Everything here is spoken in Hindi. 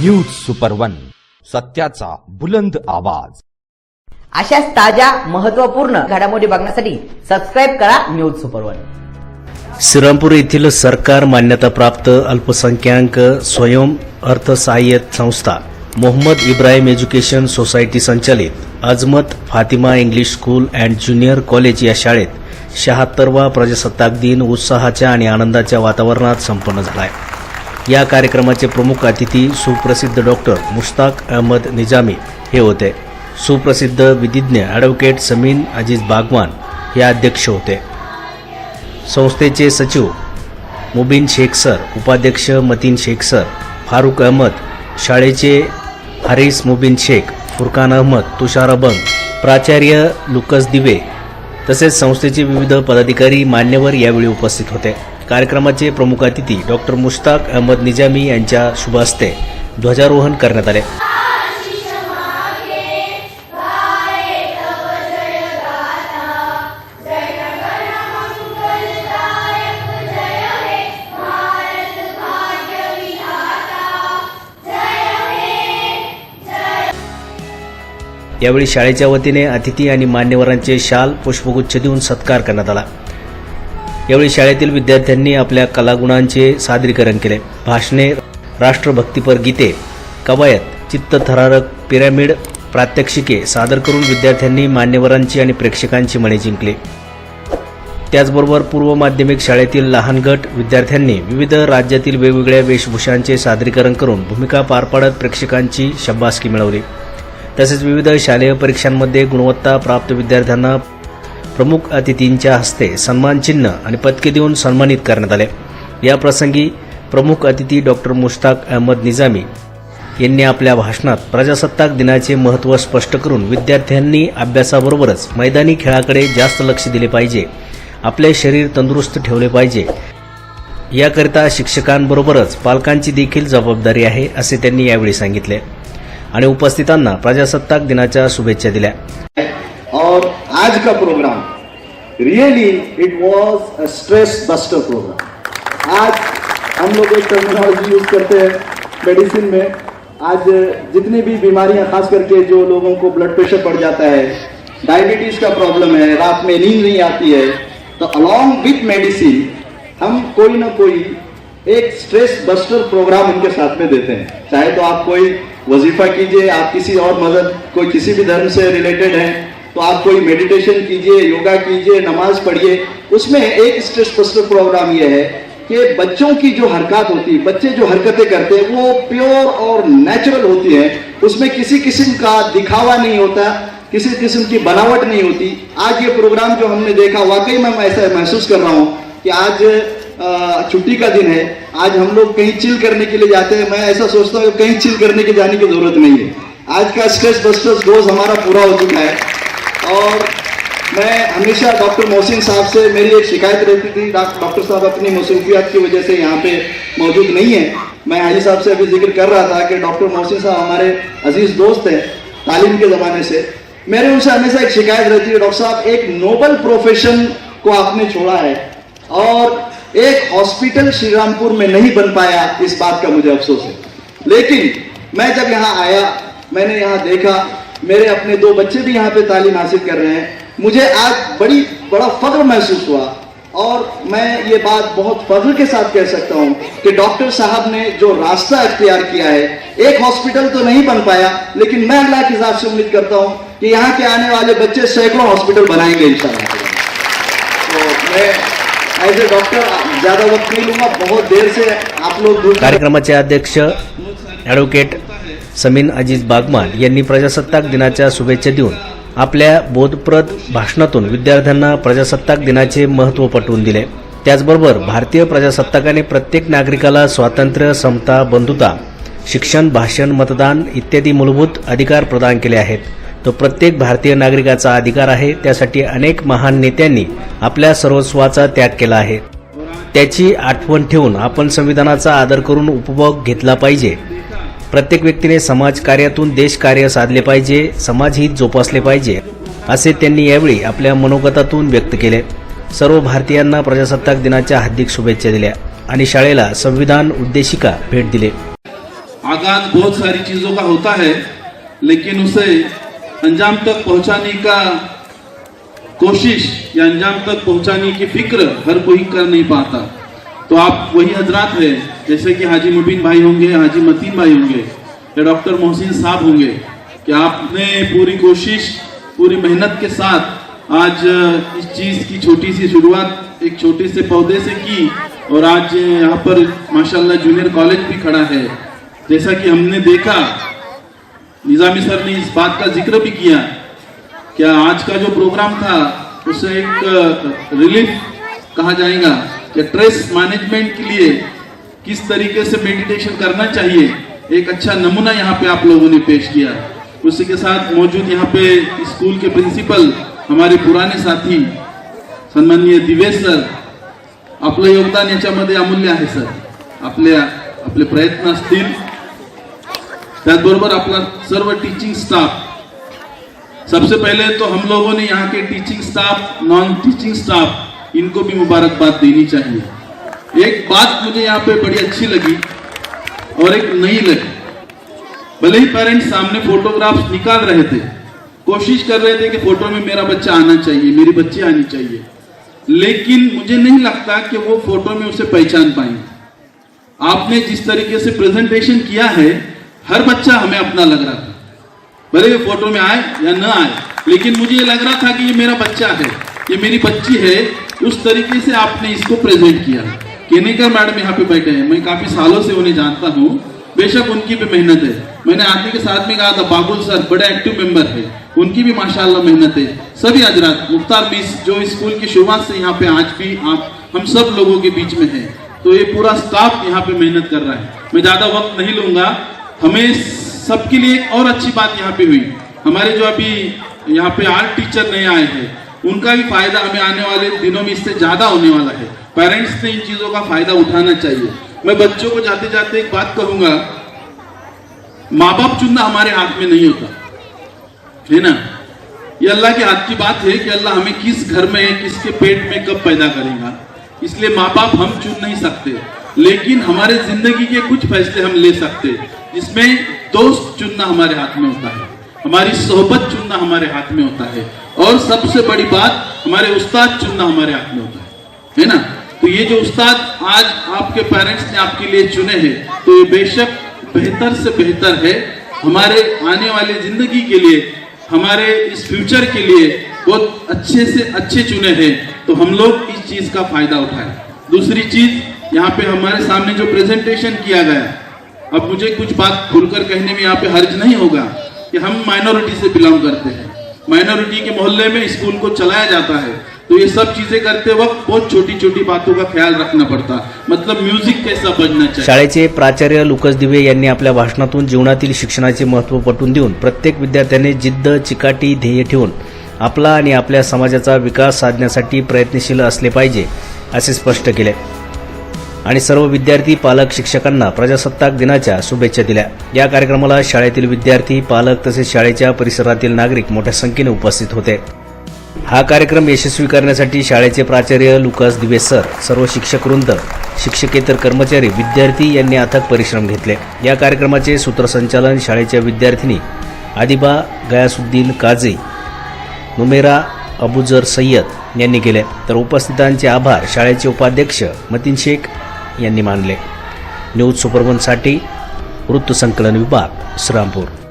न्यूज सुपर वन सत्याचा बुलंद आवाज. अशाच ताज्या महत्त्वपूर्ण घडामोडी बघण्यासाठी सबस्क्राईब करा न्यूज सुपर वन श्रीरामपूर येथील सरकार मान्यताप्राप्त अल्पसंख्याक स्वयं अर्थसहाय्यत संस्था मोहम्मद इब्राहिम एज्युकेशन सोसायटी संचालित Azmat Fatima English school and junior college या शाळेत शहात्तरवा प्रजासत्ताक दिन उत्साहाच्या आणि आनंदाच्या वातावरणात संपन्न झाला आहे या कार्यक्रमाचे प्रमुख अतिथी सुप्रसिद्ध डॉक्टर मुश्ताक अहमद निजामी हे होते. सुप्रसिद्ध विधिज्ञ ॲडव्होकेट समीन अजीज बागवान हे अध्यक्ष होते. संस्थेचे सचिव मुबीन शेख सर उपाध्यक्ष मतीन शेख सर फारूक अहमद शाळेचे हारिस मुबीन शेख फुरकान अहमद तुषार अबंग प्राचार्य लुकस दिवे तसेच संस्थेचे विविध पदाधिकारी मान्यवर यावेळी उपस्थित होते. कार्यक्रमाचे प्रमुख अतिथी डॉक्टर मुश्ताक अहमद निजामी यांच्या शुभ हस्ते ध्वजारोहण करण्यात आले. यावेळी शाळेच्या वतीने अतिथी आणि मान्यवरांचे शाल पुष्पगुच्छ देऊन सत्कार करण्यात आला. यावेळी शाळेतील विद्यार्थ्यांनी आपल्या कलागुणांचे सादरीकरण केले. भाषणे राष्ट्रभक्तीपर गीते कवायत चित्तथरारक पिरॅमिड प्रात्यक्षिके सादर करून विद्यार्थ्यांनी मान्यवरांची आणि प्रेक्षकांची मने जिंकली. त्याचबरोबर पूर्व माध्यमिक शाळेतील लहान गट विद्यार्थ्यांनी विविध राज्यातील वेगवेगळ्या वेशभूषांचे सादरीकरण करून भूमिका पार पाडत प्रेक्षकांची शब्बासकी मिळवली. तसेच विविध शालेय परीक्षांमध्ये गुणवत्ता प्राप्त विद्यार्थ्यांना प्रमुख अतिथींच्या हस्ते सन्मानचिन्ह आणि पदके देऊन सन्मानित करण्यात आले. या प्रसंगी प्रमुख अतिथी डॉक्टर मुश्ताक अहमद निजामी यांनी आपल्या भाषणात प्रजासत्ताक दिनाचे महत्त्व स्पष्ट करून विद्यार्थ्यांनी अभ्यासाबरोबरच मैदानी खेळाकडे जास्त लक्ष दिले पाहिजे. आपले शरीर तंदुरुस्त ठेवले पाहिजे. याकरिता शिक्षकांबरोबरच पालकांची देखील जबाबदारी आहे असे त्यांनी यावेळी सांगितले. आणि उपस्थितांना प्रजासत्ताक दिनाच्या शुभेच्छा दिल्या. और आज का programme really it was a stress buster programme आज हम लोग एक टर्मिनोलॉजी यूज़ करते हैं मेडिसिन में। आज जितनी भी बीमारियाँ, खास करके जो लोगों को ब्लड प्रेशर बढ़ जाता है डायबिटीज़ का प्रॉब्लम है, रात में नींद नहीं आती है तो अलॉन्ग विथ मेडिसिन हम कोई ना कोई एक स्ट्रेस बस्टर प्रोग्राम उनके साथ में देते हैं। चाहे तो आप कोई वजीफा कीजिए, आप किसी और मदद, कोई किसी भी धर्म से रिलेटेड है तो आप कोई मेडिटेशन कीजिए योगा कीजिए, नमाज़ पढ़िए, उसमें एक स्ट्रेस बस्टर प्रोग्राम ये है कि बच्चों की जो हरकत होती है, बच्चे जो हरकतें करते हैं, वो प्योर और नेचुरल होती है। उसमें किसी किस्म का दिखावा नहीं होता, किसी किस्म की बनावट नहीं होती। आज ये प्रोग्राम जो हमने देखा, वाकई में मैं ऐसा महसूस कर रहा हूँ कि आज छुट्टी का दिन है। आज हम लोग कहीं चिल करने के लिए जाते हैं। मैं ऐसा सोचता हूँ कहीं चिल करने के जाने की ज़रूरत नहीं है। आज का स्ट्रेस बस्टर्स डोज हमारा पूरा हो चुका है। और मैं हमेशा डॉक्टर मोहसिन साहब से मेरी एक शिकायत रहती थी डॉक्टर साहब अपनी मसरूफियात की वजह से यहाँ पे मौजूद नहीं है। मैं हाजी साहब से अभी ज़िक्र कर रहा था कि डॉक्टर मोहसिन साहब हमारे अज़ीज़ दोस्त हैं, तालीम के ज़माने से। मेरे उनसे हमेशा एक शिकायत रहती है, डॉक्टर साहब, एक नोबल प्रोफेशन को आपने छोड़ा है और एक हॉस्पिटल श्रीरामपुर में नहीं बन पाया, इस बात का मुझे अफसोस है। लेकिन मैं जब यहाँ आया, मैंने यहाँ देखा मेरे अपने दो बच्चे भी यहाँ पे तालीम हासिल कर रहे हैं। मुझे आज बड़ी, बड़ा फख्र महसूस हुआ और मैं ये बात बहुत फख्र के साथ कह सकता हूँ कि डॉक्टर साहब ने जो रास्ता इख्तियार किया है, एक हॉस्पिटल तो नहीं बन पाया, लेकिन मैं अल्लाह के हिसाब से उम्मीद करता हूँ कि यहाँ के आने वाले बच्चे सैकड़ों हॉस्पिटल बनाएँगे इंशाल्लाह। तो मैं एज ए डॉक्टर ज़्यादा वक्त नहीं लूँगा, बहुत देर से आप लोग दूर कार्यक्रमाचे अध्यक्ष ॲडव्होकेट समीन अजीज बागमान यांनी प्रजासत्ताक दिनाच्या शुभेच्छा देऊन आपल्या बोधप्रद भाषणातून विद्यार्थ्यांना प्रजासत्ताक दिनाचे महत्त्व पटवून दिले. त्याचबरोबर भारतीय प्रजासत्ताकाने प्रत्येक नागरिकाला स्वातंत्र्य समता बंधुता शिक्षण भाषण मतदान इत्यादी मूलभूत अधिकार प्रदान केले आहेत. तो प्रत्येक भारतीय नागरिकाचा अधिकार आहे. त्यासाठी अनेक महान नेत्यांनी आपल्या सर्वस्वाचा त्याग केला आहे. त्याची आठवण ठेवून आपण संविधानाचा आदर करून उपभोग घेतला पाहिजे. प्रत्येक व्यक्तीने समाजकार्यातून देशकार्य साधले पाहिजे समाजहित जोपासले पाहिजे असे त्यांनी यावेळी आपल्या मनोगतातून व्यक्त केले. सर्व भारतीयांना प्रजासत्ताक दिनाच्या हार्दिक शुभेच्छा दिल्या आणि शाळेला संविधान उद्देशिका भेट दिली. आगाज बहुत सारी चीजों का होता है लेकिन उसे अंजाम तक पहुंचाने का कोशिश या अंजाम तक पहुंचाने की फिक्र हर कोई कर नहीं पाता। तो आप वही हजरात है, जैसे कि हाजी मुबीन भाई होंगे, हाजी मतीन भाई होंगे, या डॉक्टर मोहसिन साहब होंगे, कि आपने पूरी कोशिश, पूरी मेहनत के साथ आज, इस चीज़ की छोटी सी शुरुआत एक छोटे से पौधे से की, और आज यहाँ पर माशाल्लाह जूनियर कॉलेज भी खड़ा है। जैसा कि हमने देखा, निजामी सर ने इस बात का ज़िक्र भी किया, क्या आज का जो प्रोग्राम था, उसे एक रिलीफ कहा जाएगा? कि स्ट्रेस मैनेजमेंट के लिए किस तरीके से मेडिटेशन करना चाहिए, एक अच्छा नमूना यहाँ पे आप लोगों ने पेश किया। उसी के साथ मौजूद यहाँ पे स्कूल के प्रिंसिपल, हमारे पुराने साथी, सन्माननीय दिवेश सर, आपलं योगदान याच्यामध्ये अमूल्य आहे, सर. आपल्या, आपले प्रयत्न असतील. त्याचबरोबर सर्व टीचिंग स्टाफ सबसे पहले तो हम लोगों ने यहाँ के teaching staff non teaching staff इनको भी मुबारकबाद देनी चाहिए। एक बात मुझे यहाँ पे बड़ी अच्छी लगी और एक नई लगी। भले ही पेरेंट्स सामने फोटोग्राफ्स निकाल रहे थे, कोशिश कर रहे थे कि फ़ोटो में मेरा बच्चा आना चाहिए, मेरी बच्ची आनी चाहिए, लेकिन मुझे नहीं लगता कि वो फ़ोटो में उसे पहचान पाएँगे। आपने जिस तरीके से प्रेजेंटेशन किया है, हर बच्चा हमें अपना लग रहा था। भले ये फ़ोटो में आए या ना आए, लेकिन मुझे ये लग रहा था कि ये मेरा बच्चा है, ये मेरी बच्ची है उस तरीके से आपने इसको प्रेजेंट किया। केनेकर मैडम यहाँ पे बैठे हैं। मैं काफ़ी सालों से उन्हें जानता हूँ। बेशक उनकी भी मेहनत है। मैंने आदमी के साथ में कहा था, बाबुल सर बड़े एक्टिव मेंबर है। उनकी भी माशाल्लाह मेहनत है। सभी हजरात, मुख्तार मिस, जो स्कूल की शुरुआत से यहाँ पे आज भी आप, हम सब लोगों के बीच में है। तो ये पूरा स्टाफ यहाँ पे मेहनत कर रहा है। मैं ज़्यादा वक्त नहीं लूँगा। हमें सबके लिए एक और अच्छी बात यहाँ पे हुई। हमारे जो अभी यहाँ पे आर्ट टीचर नए आए हैं उनका भी फ़ायदा हमें आने वाले दिनों में इससे ज़्यादा होने वाला है। पेरेंट्स ने इन चीज़ों का फ़ायदा उठाना चाहिए। मैं बच्चों को जाते जाते एक बात कहूँगा। माँ बाप चुनना हमारे हाथ में नहीं होता। है ना? ये अल्लाह के हाथ की बात है कि अल्लाह हमें किस घर में, किसके पेट में कब पैदा करेगा। इसलिए माँ बाप हम चुन नहीं सकते। लेकिन हमारे ज़िंदगी के कुछ फैसले हम ले सकते। जिसमें दोस्त चुनना हमारे हाथ में होता है। हमारी सोहबत चुनना हमारे हाथ में होता है और सबसे बड़ी बात हमारे उस्ताद चुनना हमारे हाथ में होता है। है ना? तो ये जो उस्ताद आज आपके पेरेंट्स ने आपके लिए चुने हैं तो ये बेशक बेहतर से बेहतर है हमारे आने वाले ज़िंदगी के लिए, हमारे इस फ्यूचर के लिए बहुत अच्छे से अच्छे चुने हैं तो हम लोग इस चीज़ का फ़ायदा उठाएँ। दूसरी चीज़, यहाँ पे हमारे सामने जो प्रेजेंटेशन किया गया, अब मुझे कुछ बात खुलकर कहने में यहाँ पे हर्ज नहीं होगा। कि हम माइनॉरिटी से बिलोंग करते हैं। माइनॉरिटी के मोहल्ले में स्कूल को चलाया जाता है। तो ये सब चीजें करते वक्त बहुत छोटी छोटी बातों का ख्याल रखना पड़ता। मतलब म्युझिक कैसा बजना चाहिए? शाळेचे प्राचार्य लुकस दिवे यांनी आपल्या भाषणातून जीवनातील शिक्षणाचे महत्त्व पटवून देऊन प्रत्येक विद्यार्थ्याने जिद्द चिकाटी ध्येय ठेवून आपला आणि आपल्या समाजाचा विकास साधण्यासाठी प्रयत्नशील असले पाहिजे असे स्पष्ट केले. आणि सर्व विद्यार्थी पालक शिक्षकांना प्रजासत्ताक दिनाच्या शुभेच्छा दिल्या. या कार्यक्रमाला शाळेतील विद्यार्थी पालक तसेच शाळेच्या परिसरातील नागरिक मोठ्या संख्येने उपस्थित होते. हा कार्यक्रम यशस्वी करण्यासाठी शाळेचे प्राचार्य लुकास दिवे सर सर्व शिक्षक वृंद शिक्षकेतर कर्मचारी विद्यार्थी यांनी अथक परिश्रम घेतले. या कार्यक्रमाचे सूत्रसंचालन शाळेच्या विद्यार्थिनी आदिबा गयासुद्दीन काझी नुमेरा अबुजर सय्यद यांनी केले. तर उपस्थितांचे आभार शाळेचे उपाध्यक्ष मतीन शेख यांनी मानले. न्यूज सुपरवनसाठी वृत्तसंकलन विभाग श्रीरामपूर.